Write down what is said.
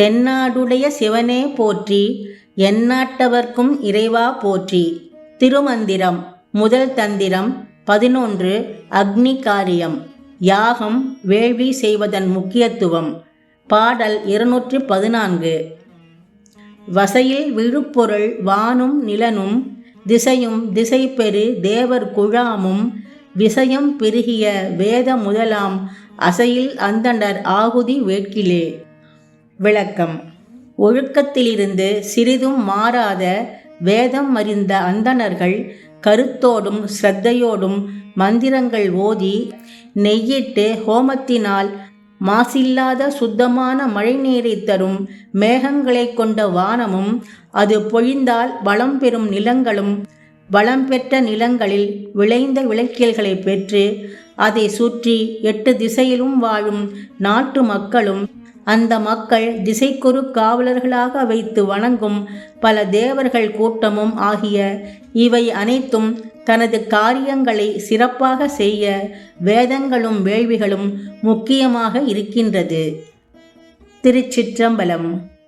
தென்னாடுடைய சிவனே போற்றி எந்நாட்டவர்க்கும் இறைவா போற்றி. திருமந்திரம் முதல் தந்திரம் பதினொன்று அக்னி காரியம் யாகம் வேள்வி செய்வதன் முக்கியத்துவம். பாடல் இருநூற்றி பதினான்கு. வசையில் விழுப்பொருள் வானும் நிலனும் திசையும் திசை பெரு தேவர் குழாமும் விசயம் பெருகிய வேத முதலாம் அசையில் அந்தனர் ஆகுதி வேட்கிலே. விளக்கம். ஒழுக்கத்திலிருந்து சிறிதும் மாறாத வேதம் அறிந்த அந்தணர்கள் கருத்தோடும் ஸ்ரத்தையோடும் மந்திரங்கள் ஓதி நெய்யிட்டு ஹோமத்தினால் மாசில்லாத சுத்தமான மழைநீரை தரும் மேகங்களை கொண்ட வானமும் அது பொழிந்தால் வளம் பெறும் நிலங்களும் வளம் பெற்ற நிலங்களில் விளைந்த விளைச்சல்களை பெற்று அதை சுற்றி எட்டு திசையிலும் வாழும் நாட்டு மக்களும் அந்த மக்கள் திசைக்குறு காவலர்களாக வைத்து வணங்கும் பல தேவர்கள் கூட்டமும் ஆகிய இவை அனைத்தும் தனது காரியங்களை சிறப்பாக செய்ய வேதங்களும் வேள்விகளும் முக்கியமாக இருக்கின்றது. திருச்சிற்றம்பலம்